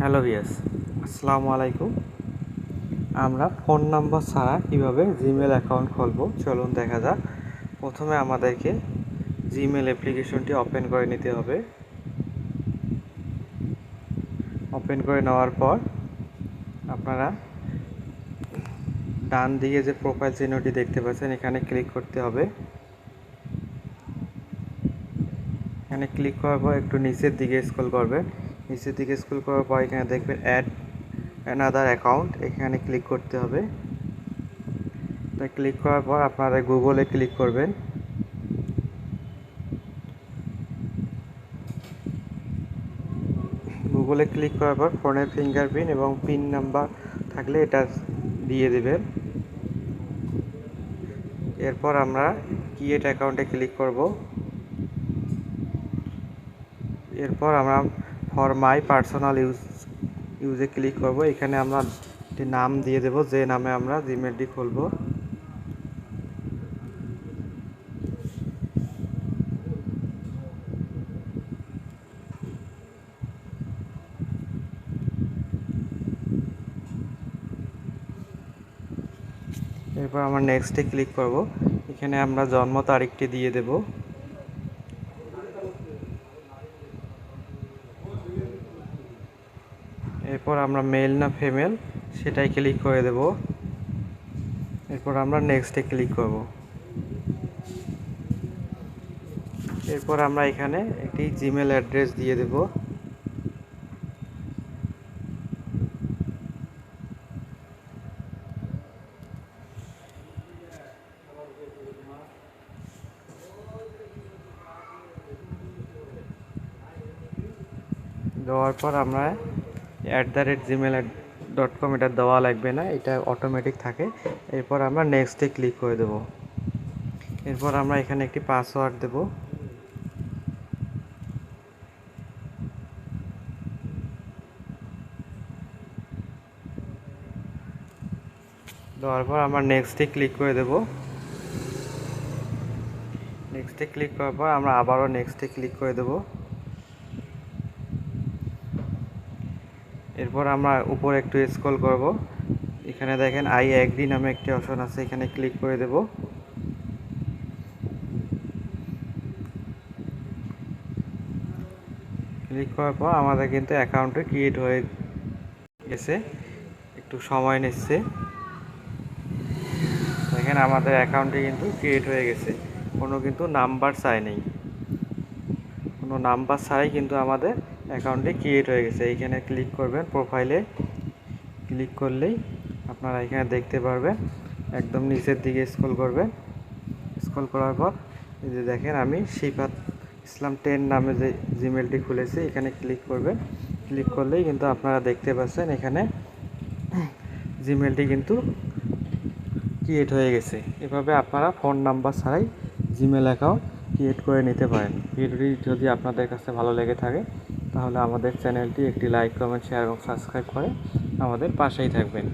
Hello ভিয়াস আসসালামু আলাইকুম। আমরা ফোন নাম্বার ছাড়া কীভাবে জিমেল অ্যাকাউন্ট খুলব? চলুন দেখা যাক। প্রথমে আমাদেরকে জিমেল অ্যাপ্লিকেশনটি ওপেন করে নিতে হবে। ওপেন করে নেওয়ার পর আপনারা ডান দিকে যে প্রোফাইল চিহ্নটি দেখতে পাচ্ছেন, এখানে ক্লিক করতে হবে। এখানে ক্লিক করার পর একটু নিচের দিকে স্ক্রল করবেন। নিচের দিকে স্ক্রল করার পর এখানে দেখবেন অ্যাড অ্যানাদার অ্যাকাউন্ট এখানে ক্লিক করতে হবে। তাই ক্লিক করার পর আপনারা গুগলে ক্লিক করবেন। গুগলে ক্লিক করার পর ফোনের ফিঙ্গারপ্রিন্ট এবং পিন নাম্বার থাকলে এটা দিয়ে দেবেন। এরপর আমরা ক্রিয়েট অ্যাকাউন্টে ক্লিক করব। এরপর আমরা ফর মাই পার্সোনাল ইউজ ইউজে ক্লিক করব। এখানে আমরা একটি নাম দিয়ে দেব, যে নামে আমরা জিমেলটি খুলব। এরপর আমরা নেক্সটে ক্লিক করব। এখানে আমরা জন্ম তারিখটি দিয়ে দেব। এরপর আমরা মেল না ফিমেল সেটাই ক্লিক করে দেব। এরপর আমরা নেক্সটে ক্লিক করব। এরপর আমরা এখানে একটি জিমেল অ্যাড্রেস দিয়ে দেব। দেওয়ার পর আমরা at the rate Gmail dot com এটা দেওয়া লাগবে না, এটা অটোমেটিক থাকে। এরপর আমরা নেক্সটে ক্লিক করে দেব। এরপর আমরা এখানে একটি পাসওয়ার্ড দেব। দেওয়ার পর আমরা নেক্সটে ক্লিক করে দেব। নেক্সটে ক্লিক করার পর আমরা আবারও নেক্সটে ক্লিক করে দেবো। এরপর আমরা উপরে একটু স্ক্রল করব। এখানে দেখেন আই একদিন নামে একটি অপশন আছে, এখানে ক্লিক করে দেব। ক্লিক করার পর আমাদের কিন্তু অ্যাকাউন্টে ক্রিয়েট হয়ে গেছে। একটু সময় নিচ্ছে। দেখেন, আমাদের অ্যাকাউন্টে কিন্তু ক্রিয়েট হয়ে গেছে। কোনো কিন্তু নাম্বার চাই নেই। কোনো নাম্বার ছাড়াই কিন্তু আমাদের অ্যাকাউন্টটি ক্রিয়েট হয়ে গেছে। এইখানে ক্লিক করবেন প্রোফাইলে। ক্লিক করলেই আপনারা এখানে দেখতে পারবেন। একদম নিচের দিকে স্ক্রল করবেন। স্ক্রল করার পর এই যে দেখেন আমি শিফাত ইসলাম টেন নামে যে জিমেলটি খুলেছি, এখানে ক্লিক করবেন। ক্লিক করলেই কিন্তু আপনারা দেখতে পাচ্ছেন এখানে জিমেলটি কিন্তু ক্রিয়েট হয়ে গেছে। এভাবে আপনারা ফোন নাম্বার ছাড়াই জিমেল অ্যাকাউন্ট ক্রিয়েট করে নিতে পারেন। ভিডিওটি যদি আপনাদের কাছে ভালো লেগে থাকে তাহলে আমাদের চ্যানেলটি একটি লাইক কমেন্ট শেয়ার এবং সাবস্ক্রাইব করে আমাদের পাশেই থাকবেন।